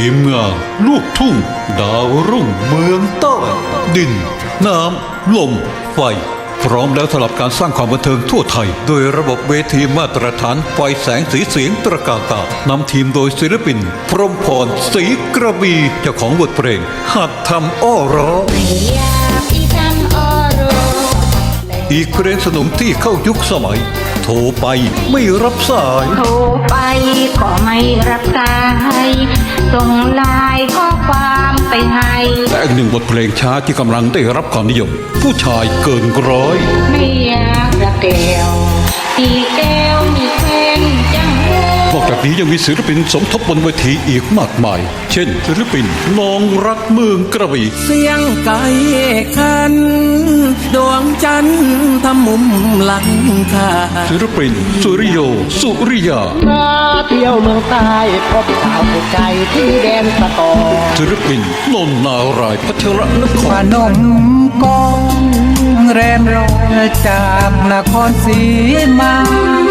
ทีมงานลูกทุ่ง ดาวรุ่งเมืองใต้ดิน น้ำ ลม ไฟ พร้อมแล้วสำหรับการสร้างความบันเทิงทั่วไทย โดยระบบเวทีมาตรฐานไฟแสงสีเสียงตระกาตานำทีมโดยศิลปิน พรหมพรศรีกระบีเจ้าของบทเพลง หัดทำอ้อร้ออ อีกเพลงสนมที่เข้ายุคสมัย โทรไปไม่รับสาย โทรไปก็ไม่รับสาย ส่งไลน์ข้อความไปให้ และอีกหนึ่งบทเพลงช้าที่กำลังได้รับความนิยม ผู้ชายเกินร้อย ไม่อยากระแก้วมีแก้วมีแฟนจังเลยนอก จากนี้ยังมีศิลปินสมทบบนเวทีอีกมากมาย เช่น ศิลปินน้องรักเมืองกระบี่เสียงไก่ขัน ดวงจันทร์ทำมุมหลังคาศิลปินสุริโย สุริยามาเที่ยวเมืองใต้พบสาวผู้ใจที่แดนสะตอศิลปินนนท์นารายณ์พัชรนคพรนมกอง แรมรอยจากนครศรีมา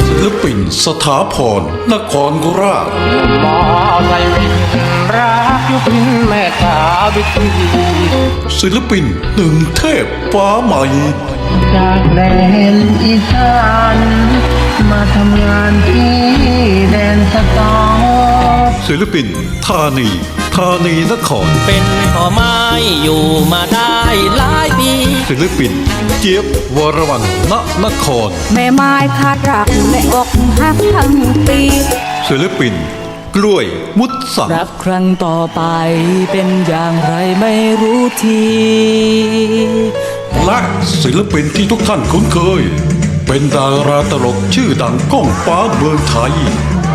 ศิลปินสถาพรนครราชหมอใจวินรักยุพินแม่สาววิธีศิลปินหนึ่งเทพฟ้าใหม่ จากแดนอีสานมาทำงานที่แดนสะตอศิลปินธานีธานีนครเป็นพ่อไม้อยู่มาได้หลายปี ศิลปิน เจี๊ยบวรวรรณณนคร แม่ไม้คาดรักและอกหักทั้งปีศิลปิน กล้วยมุดสังรักครั้งต่อไปเป็นอย่างไรไม่รู้ที และศิลปินที่ทุกท่านคุ้นเคย เป็นดาราตลกชื่อดังก้องฟ้าเมืองไทย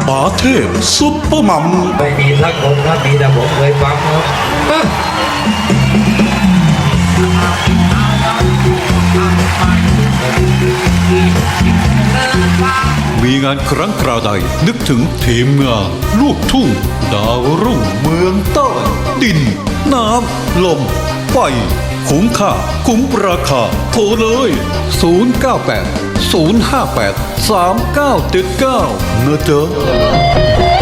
ป๋าเทพซุปเปอร์มัม ไม่มีสักคนครับมีแต่ผมเคยฟังครับ มีงานครั้งคราวใด นึกถึงทีมงานลูกทุ่ง ดาวรุ่งเมืองใต้ดิน น้ำ ลมไฟคุ้มค่า คุ้มราคา โทรเลย 098 058 3979นะเจ๊ะ